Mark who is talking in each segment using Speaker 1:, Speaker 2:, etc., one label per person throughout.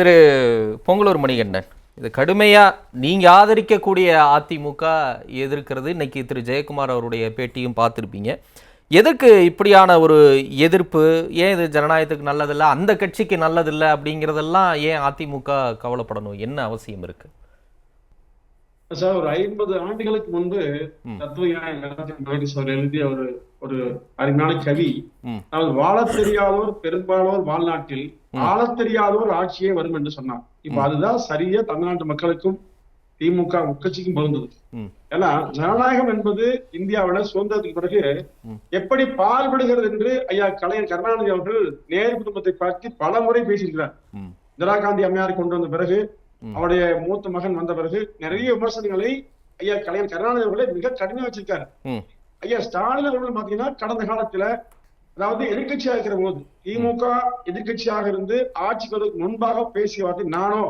Speaker 1: திரு பொங்கலூர் மணிகண்டன் இது கடுமையா நீங்க ஆதரிக்கக்கூடிய அதிமுக எதிர்க்கிறது. இன்னைக்கு திரு ஜெயக்குமார் அவருடைய பேட்டியும் பார்த்துருப்பீங்க. எதற்கு இப்படியான ஒரு எதிர்ப்பு? ஏன் இது ஜனநாயகத்துக்கு நல்லதில்லை? அந்த கட்சிக்கு நல்லதில்லை அப்படிங்கிறதெல்லாம் ஏன் அதிமுக கவலைப்படணும்? என்ன அவசியம் இருக்கு?
Speaker 2: சார் ஒரு ஐம்பது ஆண்டுகளுக்கு முன்பு நடராஜன் மகேஷ் அவர் ஒரு அருமையான கவி. அதாவது வாழத் தெரியாதோர் பெரும்பாலோர் வாழ்நாட்டில் ஆளத் தெரியாதோர் ஆட்சியே வரும் என்று சொன்னார் இப்ப அதுதான் சரியா தமிழ்நாட்டு மக்களுக்கும் திமுக உட்கட்சிக்கும் பொருந்தது. ஏன்னா ஜனநாயகம் என்பது இந்தியாவில சுதந்திரத்துக்கு பிறகு எப்படி பால்படுகிறது என்று ஐயா கலைஞர் கருணாநிதி அவர்கள் நேரு குடும்பத்தை பற்றி பல முறை பேசியிருக்கிறார். இந்திரா காந்தி அம்மையார் கொண்டு வந்த பிறகு. அவருடைய மூத்த மகன் வந்த பிறகு நிறைய விமர்சனங்களை ஐயா கலைஞர் கருணாநிதி அவர்களை மிக கடுமையா வச்சிருக்காரு. ஐயா ஸ்டாலின் அவர்கள் பாத்தீங்கன்னா கடந்த காலத்துல அதாவது எதிர்க்கட்சியா இருக்கிற போது திமுக எதிர்கட்சியாக இருந்து ஆட்சிக்கு முன்பாக பேசிய வார்த்தை நானோ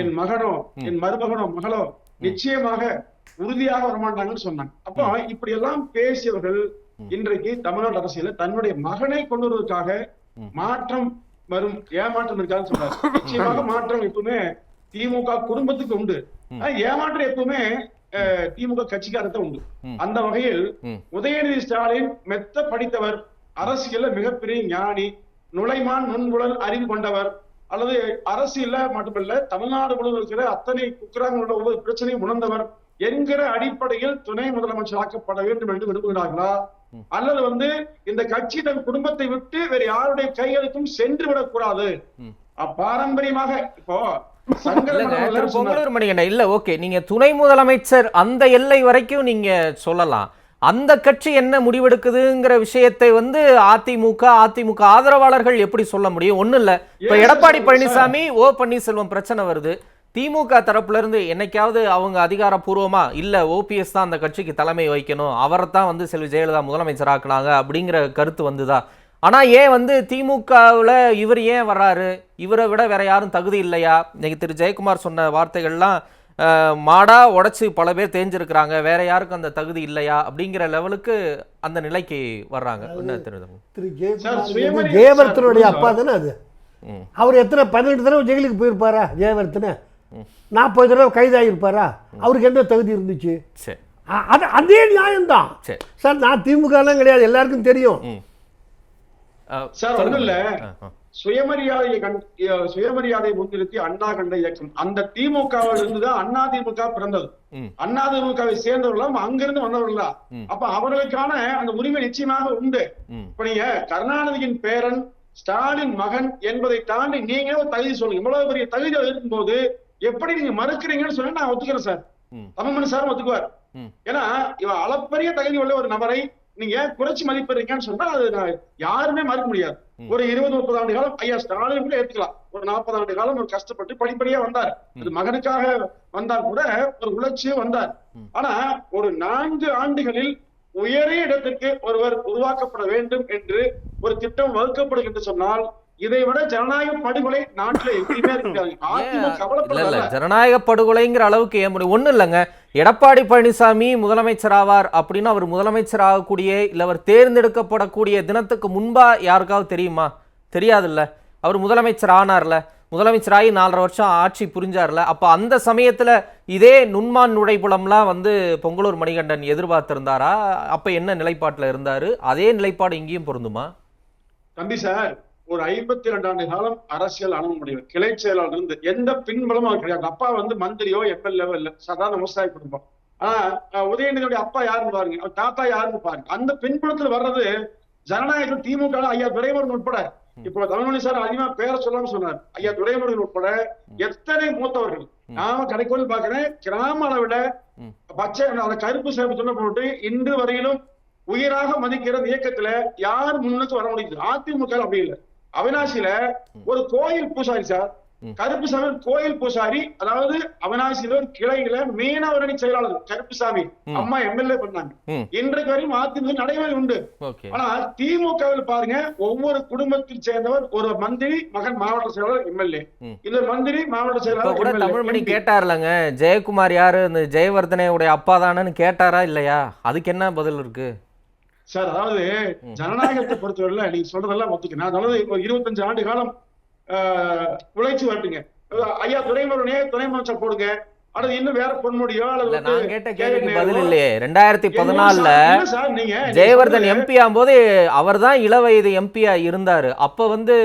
Speaker 2: என் மகனோ என் மருமகனோ மகளோ நிச்சயமாக உறுதியாக வரமாட்டாங்கன்னு சொன்னாங்க. அப்போ இப்படி எல்லாம் பேசியவர்கள் இன்றைக்கு தமிழ்நாடு அரசியல தன்னுடைய மகனை கொண்டு வருவதற்காக மாற்றம் வரும் ஏமாற்றம் இருக்காதுன்னு சொல்றாரு. நிச்சயமாக மாற்றம் எப்பவுமே திமுக குடும்பத்துக்கு உண்டு. ஏமாற்றம் எப்பவுமே திமுக கட்சிக்காரத்தை உண்டு. அந்த வகையில் உதயநிதி ஸ்டாலின் மெத்த படித்தவர் அரசியல்ல மிகப்பெரிய ஞானி நுழைமான் நுண்புலன் அறிவு கொண்டவர் அல்லது அரசியல்ல மட்டுமல்ல தமிழ்நாடு முழுவதும் இருக்கிற அத்தனை குக்கிராங்களோட ஒவ்வொரு பிரச்சனையும் உணர்ந்தவர் என்கிற அடிப்படையில் துணை முதலமைச்சர் ஆக்கப்பட வேண்டும் என்று விரும்புகிறார்களா. அல்லது வந்து இந்த கட்சி தன் குடும்பத்தை விட்டு வேற யாருடைய கைகளுக்கும் சென்று விடக்கூடாது? பாரம்பரியமாக இப்போ
Speaker 1: பொங்கலூர் மணிகண்டன் இல்ல ஓகே நீங்க துணை முதலமைச்சர் அந்த எல்லை வரைக்கும் நீங்க சொல்லலாம். அந்த கட்சி என்ன முடிவெடுக்குதுங்கிற விஷயத்தை வந்து அதிமுக அதிமுக ஆதரவாளர்கள் எப்படி சொல்ல முடியும்? ஒண்ணும் இல்ல. இப்ப எடப்பாடி பழனிசாமி ஓ பன்னீர்செல்வம் பிரச்சனை வருது. திமுக தரப்புல இருந்து என்னைக்காவது அவங்க அதிகாரப்பூர்வமா இல்ல ஓபிஎஸ் தான் அந்த கட்சிக்கு தலைமை வைக்கணும் அவரை தான் வந்து செல்வி ஜெயலலிதா முதலமைச்சர் ஆக்குனாங்க அப்படிங்கிற கருத்து வந்துதா? ஆனா ஏன் வந்து திமுகவுல இவர் ஏன் வர்றாரு? இவரை விட வேற யாரும் தகுதி இல்லையா? இன்னைக்கு திரு. ஜெயக்குமார் சொன்ன வார்த்தைகள்லாம் மாடா உடைச்சு பல பேர் தேஞ்சிருக்கிறாங்க. வேற யாருக்கும் அந்த தகுதி இல்லையா? அப்படிங்கிற லெவலுக்கு அந்த நிலைக்கு வர்றாங்க. என்ன திரு.
Speaker 3: ஜெயவர்த்தனுடைய அப்பா தானே அது? அவர் எத்தனை பதினெட்டு தடவை ஜெயிலுக்கு போயிருப்பாரா ஜெயவர்த்தனை? நாற்பது தடவை கைதாகிருப்பாரா அவருக்கு என்ன தகுதி இருந்துச்சு? அது அதே நியாயம்தான்.
Speaker 1: சரி.
Speaker 3: சார் நான் திமுகலாம் கிடையாது. எல்லாருக்கும் தெரியும்.
Speaker 2: சார். ஒண்ணும் இல்ல.
Speaker 1: அஹ்
Speaker 2: சுயமரியாதையை முன்னிறுத்தி அண்ணா கண்ட இயக்கம். அந்த திமுகவில் இருந்துதான் அண்ணா திமுக பிறந்தது. அண்ணா திமுகவை சேர்ந்தவர்களும் அங்கிருந்து வந்தவர்களா. அப்ப அவர்களுக்கான அந்த உரிமை நிச்சயமாக உண்டு. இப்ப நீங்க கருணாநிதியின் பேரன் ஸ்டாலின் மகன் என்பதை தாண்டி நீங்க ஒரு தகுதி சொல்லுங்க. இவ்வளவு பெரிய தகுதி இருக்கும்போது எப்படி நீங்க மறுக்கிறீங்கன்னு சொன்னா நான் ஒத்துக்கிறேன் சார். தமிழ்மணி சாரும் ஒத்துக்குவார். ஏன்னா இவன் அளப்பரிய தகுதி உள்ள ஒரு நபரை நீங்க குறைச்சு மதிப்பிடுறீங்கன்னு சொன்னா அது யாருமே மறுக்க முடியாது. ஒரு இருபது முப்பது ஆண்டு காலம் ஐயா ஸ்டாலின் கூட ஏத்துக்கலாம். ஒரு நாற்பது ஆண்டு காலம் ஒரு கஷ்டப்பட்டு படிப்படியா வந்தார். அது மகனுக்காக வந்தால் கூட ஒரு உழைச்சி வந்தார். ஆனா ஒரு நான்கு ஆண்டுகளில் உயரிய இடத்திற்கு ஒருவர் உருவாக்கப்பட வேண்டும் என்று ஒரு திட்டம் வகுக்கப்படும் என்று சொன்னால் இதை விட ஜனநாயக படுகொலை நாட்டுல
Speaker 1: ஜனநாயக படுகொலைங்கிற அளவுக்கு ஏன் முடியும் ஒண்ணும் இல்லைங்க. எடப்பாடி பழனிசாமி முதலமைச்சர் ஆவார் அப்படின்னு அவர் முதலமைச்சர் ஆகக்கூடிய இல்ல அவர் தேர்ந்தெடுக்கப்படக்கூடிய தினத்துக்கு முன்பா யாருக்காவது தெரியுமா? தெரியாதுல்ல. அவர் முதலமைச்சர் ஆனார்ல. முதலமைச்சராகி நாலரை வருஷம் ஆட்சி புரிஞ்சார்ல. அப்ப அந்த சமயத்துல இதே நுண்மான் நுழைப்புலம்லாம் வந்து பொங்கலூர் மணிகண்டன் எதிர்பார்த்திருந்தாரா? அப்ப என்ன நிலைப்பாட்டுல இருந்தாரு? அதே நிலைப்பாடு இங்கேயும் பொருந்துமா?
Speaker 2: தம்பி சார் ஒரு ஐம்பத்தி ரெண்டு ஆண்டு காலம் அரசியல் அணுக முடியும் கிளை செயலாளர் இருந்து எந்த பின்பலமும் அவர் கிடையாது. அப்பா வந்து மந்திரியோ எம்எல்ஏவோ இல்ல. சாதாரண விவசாய குடும்பம். ஆனா உதயநிதியுடைய அப்பா யாருன்னு பாருங்க. அவர் தாத்தா யாருன்னு பாருங்க. அந்த பின்புலத்துல வர்றது ஜனநாயகம் திமுக ஐயா துரைமுருகன் உட்பட. இப்போ தமிழ்மொழி சார் அதிகமா பேரை சொல்லாம சொன்னார். ஐயா துரைமுருகன் உட்பட எத்தனை மூத்தவர்கள். நாம கடைக்கோள் பாக்குறேன் கிராம அளவுல பச்சை அந்த கருப்பு சேவை சொன்ன போட்டு இன்று வரையிலும் உயிராக மதிக்கிற இயக்கத்துல யார் முன்னுக்கு வர முடியுது? அதிமுக அப்படி இல்ல. அவினாசியில ஒரு கோயில் பூசாரி சார்
Speaker 1: ம்.
Speaker 2: கருப்பு சாமி ஒரு கோயில் பூசாரி. அதாவது அவினாசியில ஒரு கிளையில மீனவரணி செயலாளர் கருப்புசாமி. அம்மா எம்எல்ஏ பண்ணாங்க. இன்றைக்கு வரையும் அதிமுக நடைமுறை உண்டு. ஆனா திமுகவில் பாருங்க ஒவ்வொரு குடும்பத்தில் சேர்ந்தவர் ஒரு மந்திரி மகன் மாவட்ட செயலாளர் எம்எல்ஏ. இல்ல மந்திரி மாவட்ட செயலாளர்
Speaker 1: கூட தமிழ்மணி. கேட்டார்லங்க. ஜெயக்குமார் யாரு? இந்த ஜெயவர்தனையுடைய அப்பா தானேன்னு கேட்டாரா இல்லையா? அதுக்கு என்ன பதில் இருக்கு?
Speaker 2: சார் அதாவது ஜனநாயகத்தை பொறுத்தவரையில நீங்க சொல்றதெல்லாம் ஒத்துக்க நான் அதாவது இப்போ இருபத்தஞ்சு ஆண்டு காலம் உழைச்சு வரட்டுங்க. ஐயா துணைமுருகனே துணை அமைச்சர் போடுங்க.
Speaker 1: ஜெயவர்தன் எம்பி ஆகும்போது அவர் தான் இளவயது எம்பியா இருந்தாரு. அப்ப வந்து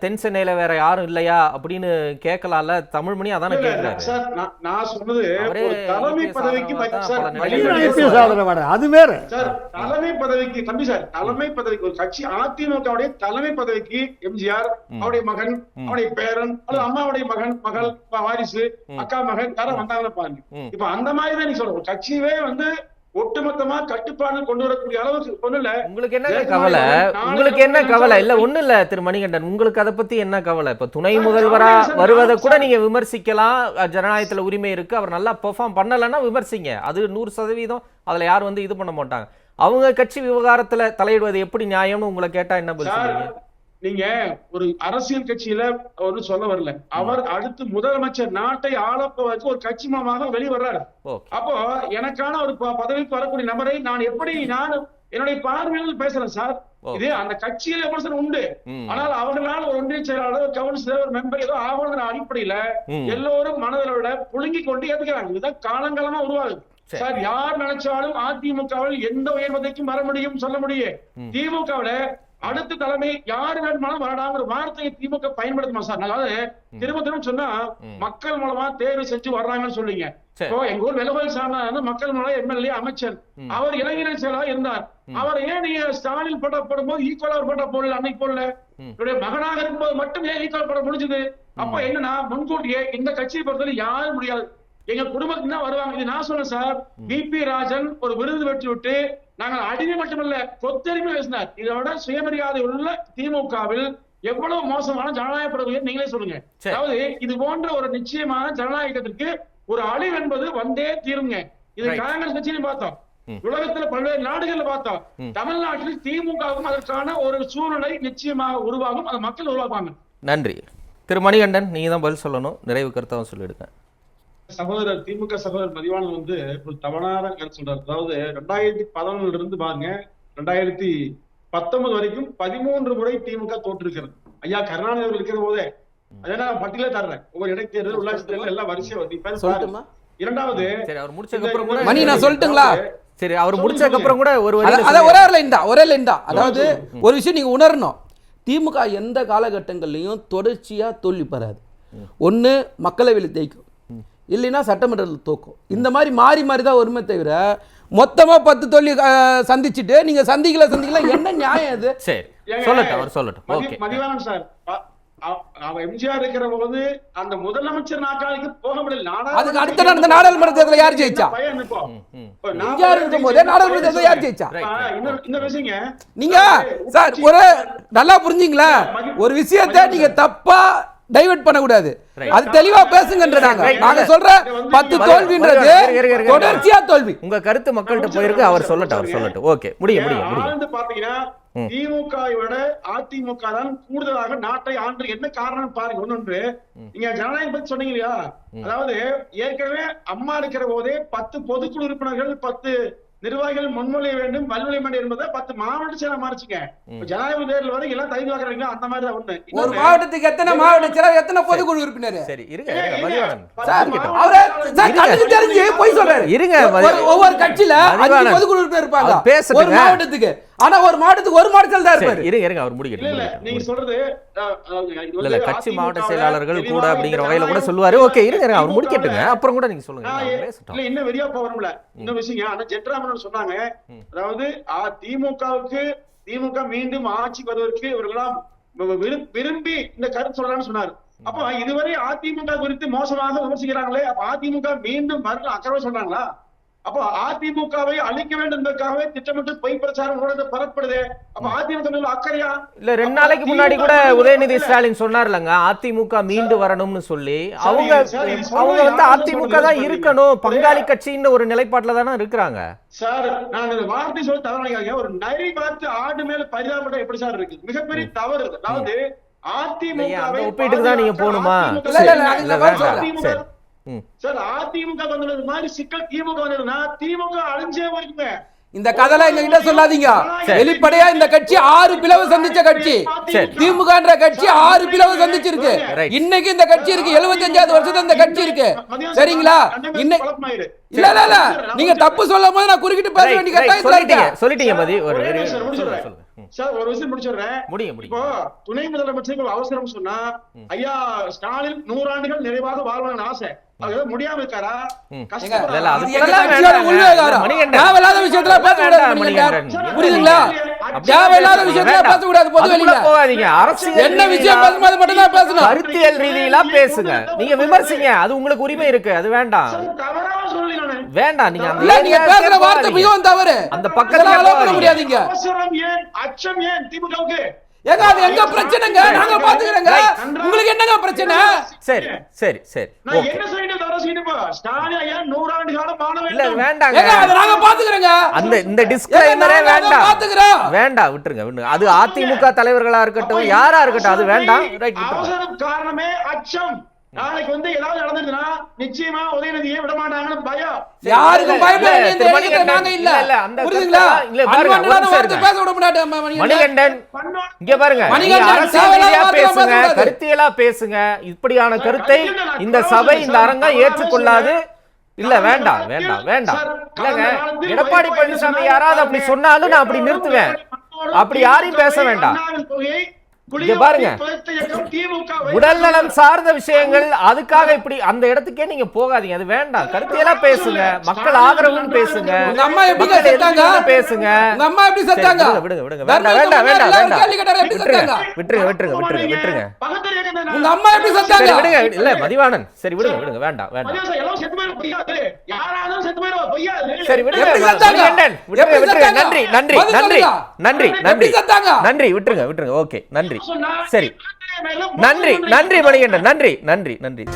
Speaker 1: தென் சென்னையில வேற யாரும் இல்லையா அப்படின்னு கேட்கலாம்ல. தமிழ்மணி அதானே கேட்கிறாரு
Speaker 2: சார் நான் நான் சொன்னது தலைமை பதவிக்கு
Speaker 3: அது வேற.
Speaker 2: சார் தலைமை பதவிக்கு தம்பி சார் தலைமை பதவிக்கு ஒரு கட்சி அதிமுகவுடைய தலைமை பதவிக்கு எம்ஜிஆர் அவருடைய மகன் அவருடைய பேரன் அல்லது அம்மாவுடைய மகன் மகள் வாரிசு அக்கா மகன் யாரும் வந்தாங்கன்னு பாருங்க. இப்ப அந்த மாதிரி தான் நீ சொல்ற ஒரு கட்சியவே வந்து ஒட்டுமொத்தமா கட்டுப்பாடு கொண்டு வரக்கூடிய அளவுக்கு ஒண்ணு இல்ல.
Speaker 1: உங்களுக்கு என்ன கவலை? உங்களுக்கு என்ன கவலை? இல்ல ஒண்ணு இல்ல திரு மணிகண்டன். உங்களுக்கு அதை பத்தி என்ன கவலை? இப்ப துணை முதல்வரா வருவதை கூட. நீங்க விமர்சிக்கலாம். ஜனநாயகத்துல உரிமை இருக்கு. அவர் நல்லா பெர்ஃபார்ம் பண்ணலைன்னா விமர்சிங்க. அது நூறு சதவீதம் அதுல யாரும் வந்து இது பண்ண மாட்டாங்க. அவங்க கட்சி விவகாரத்துல தலையிடுவது எப்படி நியாயம்னு உங்களை கேட்டா என்ன பதில் சொல்றீங்க
Speaker 2: நீங்க ஒரு அரசியல் கட்சியில ஒன்றும் சொல்ல வரல அவர் அடுத்து முதலமைச்சர் நாட்டை ஆளப்போவதற்கு ஒரு கட்சி மூலமாக வெளிவர்றாரு அப்போ எனக்கான ஒரு பதவிக்கு வரக்கூடிய நபரை நான் எப்படி நான் என்னுடைய பார்வையில் பேசுறேன் சார். இது அந்த கட்சியில விமர்சனம் உண்டு. ஆனால் அவர்களால் ஒரு ஒன்றிய செயலாளர் கவுன்சிலர் ஒரு மெம்பர் ஏதோ ஆகணுங்கிற அடிப்படையில. எல்லோரும் மனதில் விட புழுங்கி கொண்டு ஏத்துக்கிறாங்க இதுதான் காலங்காலமா உருவாகுது
Speaker 1: சரி.
Speaker 2: யார் நினைச்சாலும் அதிமுகவில் எந்த உயர் பதவிக்கும் வர முடியும் சொல்ல முடியும். திமுகவுல அடுத்த தலைமை யார் வேணுமானாலும் வரலாம்ங்கிற வார்த்தையை திமுக பயன்படுத்துமா சார்? அதாவது திரும்ப திரும்ப சொன்னா மக்கள் மூலமா தேர்வு செஞ்சு வர்றாங்கன்னு. இப்போ எங்க ஊர் சார்ந்த வந்து மக்கள் மூலம் எம்எல்ஏ அமைச்சர். அவர் இளைஞர் செயலாளர் இருந்தார். அவர் ஏன் நீங்க ஸ்டாலின் போட்டோ போடும்போது ஈக்குவலா ஒரு போட்டோ போடல அன்னைக்கு போடல? இவருடைய மகனாக இருக்கும்போது மட்டும் ஏன் ஈக்குவல் போட முடிஞ்சது. அப்ப என்னன்னா முன்கூட்டியே இந்த கட்சியை பொறுத்தவரை யாரும் முடியாது. எங்க குடும்பத்துக்கு தான் வருவாங்க? இது நான் சொன்னேன் சார். பிபி ராஜன் ஒரு விருது பெற்று விட்டு நாங்கள் அடிமை மட்டுமல்ல கொத்தடிமை பேசினார். இதை விட சுயமரியாதை உள்ள திமுகவில் எவ்வளவு மோசமான ஜனநாயக பிரபுயை நீங்களே சொல்லுங்க. அதாவது இது போன்ற ஒரு நிச்சயமான ஜனநாயகத்திற்கு ஒரு அழிவு என்பது வந்தே தீருங்க. இது. காங்கிரஸ் கட்சியிலும் பார்த்தோம். உலகத்துல பல்வேறு நாடுகள்ல பார்த்தோம். தமிழ்நாட்டில் திமுகவுக்கும் அதற்கான ஒரு சூழ்நிலை நிச்சயமாக உருவாகும். அதை மக்கள் உருவாக்குவாங்க.
Speaker 1: நன்றி. திரு மணிகண்டன் நீங்க தான் பதில் சொல்லணும். நிறைவு கருத்தாவும் சொல்லிடுங்க.
Speaker 2: சகோதரர் திமுக சகோதரர் மதிவாணன் வந்து ஒரு தவறான கருத்து சொல்றாரு. அதாவது ரெண்டாயிரத்தி பதினொன்னுல இருந்து பாருங்க ரெண்டாயிரத்தி பத்தொன்பது வரைக்கும் பதிமூன்று முறை திமுக தோற்றிருக்கிறது. ஐயா கருணாநிதி அவர்கள் இருக்கிற போதே. அதனால பட்டியலே தர்றேன். ஒவ்வொரு இடைத்தேர்தல் உள்ளாட்சி தேர்தல் எல்லாம் வரிசையா வருது இரண்டாவது
Speaker 1: சரி அவர் முடிச்சதுக்கு அப்புறம் கூட
Speaker 4: மணி, நான் சொல்லட்டுங்களா?
Speaker 1: சரி அவர் முடிச்சதுக்கு அப்புறம் கூட ஒரு
Speaker 4: அத-
Speaker 1: வரியில
Speaker 4: அத
Speaker 1: சொல்லுங்க.
Speaker 4: ஒரே லைன் தான் ஒரே லைன் தான். அதாவது ஒரு விஷயம் நீங்க உணரணும். திமுக எந்த காலகட்டங்கள்லையும் தொடர்ச்சியா தோல்வி பெறாது. ஒண்ணு மக்களவையில் ஜெயிக்கும் இல்லைன்னா சட்டமன்றத்தில் தோக்கும். இந்த மாதிரி மாறி மாறி தான் வருமே தவிர மொத்தமா பத்து அஹ், சந்திச்சுட்டு நீங்க சந்திக்கல சந்திக்கல என்ன நியாயம் அது?
Speaker 1: சரி சொல்லட்டும் அவர் சொல்லட்டும். ஓகே.
Speaker 2: மதிவாணன் சார் எம்ஜிஆர் இருக்கிற போது அந்த முதலமைச்சர் நாற்காலிக்கு போக முடியல. நாடாளுமன்ற
Speaker 4: அதுக்கு அடுத்த நடந்த நாடாளுமன்ற தேர்தலில் யார் ஜெயிச்சா? எம்ஜிஆர் இருக்கும்போதே நாடாளுமன்ற தேர்தலில் யார் ஜெயிச்சா? நீங்க சார் ஒரு நல்லா புரிஞ்சுங்களா ஒரு விஷயத்தை நீங்க தப்பா டைவர்ட் பண்ணக்கூடாது. அது தெளிவா பேசுங்கன்ற நாங்க சொல்ற பத்து தோல்வின்றது. தொடர்ச்சியா தோல்வி.
Speaker 1: உங்க கருத்து மக்கள்கிட்ட போயிருக்கு அவர் சொல்லட்டும் அவர் சொல்லட்டும். ஓகே முடியும் முடியும்
Speaker 2: பாத்தீங்கன்னா. திமுக விட அதிமுக தான் கூடுதலாக நாட்டை ஆண்டு. என்ன காரணம் பாருங்க ஒன்னொன்று நீங்க ஜனநாயகம் பத்தி சொன்னீங்க இல்லையா? அதாவது ஏற்கனவே அம்மா இருக்கிற போதே பத்து பொதுக்குழு உறுப்பினர்கள் பத்து நிர்வாகிகள் முன்மொழிய வேண்டும் வல்லுரை வேண்டும் என்பதை பத்து மாவட்ட செயலர் மாறிச்சுங்க. ஜனநாயக தேர்தல் வரை எல்லாம் தகுதி வாக்குறீங்களா அந்த மாதிரி தான் ஒண்ணு.
Speaker 4: ஒரு மாவட்டத்துக்கு எத்தனை மாவட்ட செயலர் எத்தனை பொதுக்குழு உறுப்பினர்?
Speaker 1: சரி இருங்க
Speaker 4: தெரிஞ்சு போய் சொல்றாரு.
Speaker 1: இருங்க,
Speaker 4: ஒவ்வொரு கட்சியில. பொதுக்குழு உறுப்பினர் இருப்பாங்க. ஒரு மாவட்டத்துக்கு. ஆனா ஒரு மாவட்டத்துக்கு ஒரு மாவட்டத்தில் தான்
Speaker 1: சரி
Speaker 4: இருப்பாரு.
Speaker 1: இருங்க இருங்க அவர் முடிக்கட்டும்
Speaker 2: நீங்க. சொல்றது
Speaker 1: இல்ல இல்ல கட்சி மாவட்ட செயலாளர்கள் கூட அப்படிங்கிற வகையில கூட சொல்லுவாரு. ஓகே இருங்க இருங்க அவர் முடிக்கட்டுங்க. அப்புறம் கூட நீங்க சொல்லுங்க.
Speaker 2: இல்ல இன்னும் வெறியா போகிறோம்ல இன்னும் விஷயம் ஆனா ஜெட்ராமன் சொன்னாங்க. அதாவது திமுகவுக்கு திமுக மீண்டும் ஆட்சி வருவதற்கு இவர்களாம் விரும்பி இந்த கருத்து சொல்றான்னு சொன்னாரு. அப்போ இதுவரை அதிமுக குறித்து மோசமாக விமர்சிக்கிறாங்களே அப்ப அதிமுக மீண்டும் வரல அக்கறை சொல்றாங்களா? அப்போ அதிமுகவை அழிக்க வேண்டும் என்பதற்காகவே திட்டமிட்டு பொய் பிரச்சாரம் பரப்படுது அப்ப அதிமுக அக்கறையா?
Speaker 1: இல்ல ரெண்டு நாளைக்கு முன்னாடி கூட உதயநிதி. ஸ்டாலின் சொன்னார்லங்க அதிமுக மீண்டு வரணும்னு சொல்லி. அவங்க அவங்க வந்து அதிமுக தான் இருக்கணும். பங்காளி கட்சின்னு ஒரு நிலைப்பாட்டுல தானே இருக்கிறாங்க.
Speaker 2: சார் நான் இந்த வார்த்தை சொல்லி தவறாங்க. ஒரு நரி பார்த்து ஆடு மேல பரிதாபப்பட்ட எப்படி சார் இருக்கு? மிகப்பெரிய தவறு. அதாவது அதிமுக
Speaker 1: ஒப்பீட்டுக்கு தான் நீங்க போகணுமா? சரி.
Speaker 2: அதிமுக வந்தது மாதிரி சிக்கல் திமுக வந்ததுன்னா திமுக அழிஞ்சே வருங்க
Speaker 4: இந்த கதைலாம் எங்க கிட்ட சொல்லாதீங்க. வெளிப்படையா இந்த கட்சி ஆறு பிளவு சந்திச்ச கட்சி. திமுகன்ற கட்சி ஆறு பிளவு சந்திச்சிருக்கு. இன்னைக்கு இந்த கட்சி இருக்கு. 75வது வருஷத்துல இந்த கட்சி இருக்கு. சரிங்களா? இன்னைக்கு இல்ல இல்ல இல்ல. நீங்க தப்பு சொல்லும் போது நான் குறுக்கிட்டு பேச வேண்டிய. கட்டாயத்துல
Speaker 1: சொல்லிட்டீங்க. சொல்லிட்டீங்க மதி. ஒரு
Speaker 2: சார் ஒரு விஷயம் முடிச்சிடுறேன்.
Speaker 1: முடியுங்க
Speaker 2: இப்போ துணை முதலமைச்சருக்கு அவசரம் சொன்னா ஐயா ஸ்டாலின் நூறாண்டுகள் நிறைவாக வாழ்வாங்க ஆசை. முடியாம இருக்காரா?
Speaker 4: தேவையில்லாத விஷயத்துல. பேசக்கூடாது பொது வெளியில
Speaker 1: போகாதீங்க. அரசியல்
Speaker 4: என்ன விஷயம் அது மட்டும் தான் பேசணும்.
Speaker 1: கருத்தியல் ரீதியில பேசுங்க. நீங்க விமர்சிங்க. அது உங்களுக்கு உரிமை இருக்கு. அது வேண்டாம். வேண்டாம். நீங்க
Speaker 4: இல்ல நீங்க பேசுற வார்த்தை. மிகவும் தவறு.
Speaker 1: அந்த பக்கத்துல
Speaker 4: பண்ண. முடியாதீங்க.
Speaker 2: அவசரம் ஏன்? அச்சம் ஏன்? திமுகவுக்கு.
Speaker 4: ஏங்க அது எங்க பிரச்சனைங்க? நாங்க பாத்துக்கிறோங்க. உங்களுக்கு என்னங்க பிரச்சனை?
Speaker 1: சரி சரி சரி.
Speaker 2: நான்
Speaker 1: ஓகே.
Speaker 2: வேண்டும்.
Speaker 1: விட்டுருங்க அது அதிமுக தலைவர்களா இருக்கட்டும் யாரா இருக்கட்டும் அது வேண்டாம்.
Speaker 2: அவசரம் காரணமே அச்சம். நாளைக்கு வந்து ஏதாவது நடந்ததுன்னா நிச்சயமா உதயநிதியை விட மாட்டாங்கன்னு பயம்
Speaker 4: யாருக்கும்
Speaker 1: மணிகண்டன்,
Speaker 4: நாங்க இல்ல
Speaker 1: இல்ல, இல்ல, அந்த
Speaker 4: புரியுதுங்களா
Speaker 1: கருத்தை- இல்ல, பாருங்க.
Speaker 4: பேச விட மாட்டேன் மணிகண்டன்.
Speaker 1: இங்க பாருங்க நீங்க
Speaker 4: மணிகண்டன்,
Speaker 1: பேசுங்க. கருத்தியலா பேசுங்க இப்படியான கருத்தை இந்த சபை இந்த. அரங்கம் ஏற்றுக்கொள்ளாது இல்ல வேண்டாம் வேண்டாம் வேண்டாம் இல்லங்க எடப்பாடி பழனிசாமி யாராவது அப்படி? சொன்னாலும் நான் அப்படி நிறுத்துவேன் அப்படி யாரையும் பேச வேண்டாம் பாருங்க. உடல் நலம் சார்ந்த விஷயங்கள் அதுக்காக இப்படி அந்த இடத்துக்கே நீங்க போகாதீங்க. அது வேண்டாம். கருத்தியலா பேசுங்க. மக்கள் ஆதரவுன்னு பேசுங்க.
Speaker 4: உங்க அம்மா எப்படி செத்தாங்க?
Speaker 1: பேசுங்க.
Speaker 4: உங்க அம்மா எப்படி
Speaker 1: சரி,
Speaker 4: செத்தாங்க?
Speaker 1: விடுங்க, விடுங்க, வேண்டாம், வேண்டாம், வேண்டாம்,
Speaker 4: எப்படி
Speaker 1: விட்டுருங்க,
Speaker 4: செத்தாங்க?
Speaker 1: விட்டுருங்க, விட்டுருங்க, விட்டுருங்க, விட்டுருங்க.
Speaker 4: உங்க அம்மா எப்படி
Speaker 1: சரி
Speaker 4: செத்தாங்க?
Speaker 1: விடுங்க இல்ல மதிவாணன். சரி விடுங்க விடுங்க வேண்டாம் வேண்டாம். சரி விட்டுருங்க? நன்றி நன்றி நன்றி. நன்றி நன்றி.
Speaker 4: செத்தாங்க?
Speaker 1: நன்றி விட்டுருங்க விட்டுருங்க. ஓகே நன்றி. சரி. நன்றி நன்றி மணிகண்டன். நன்றி நன்றி நன்றி.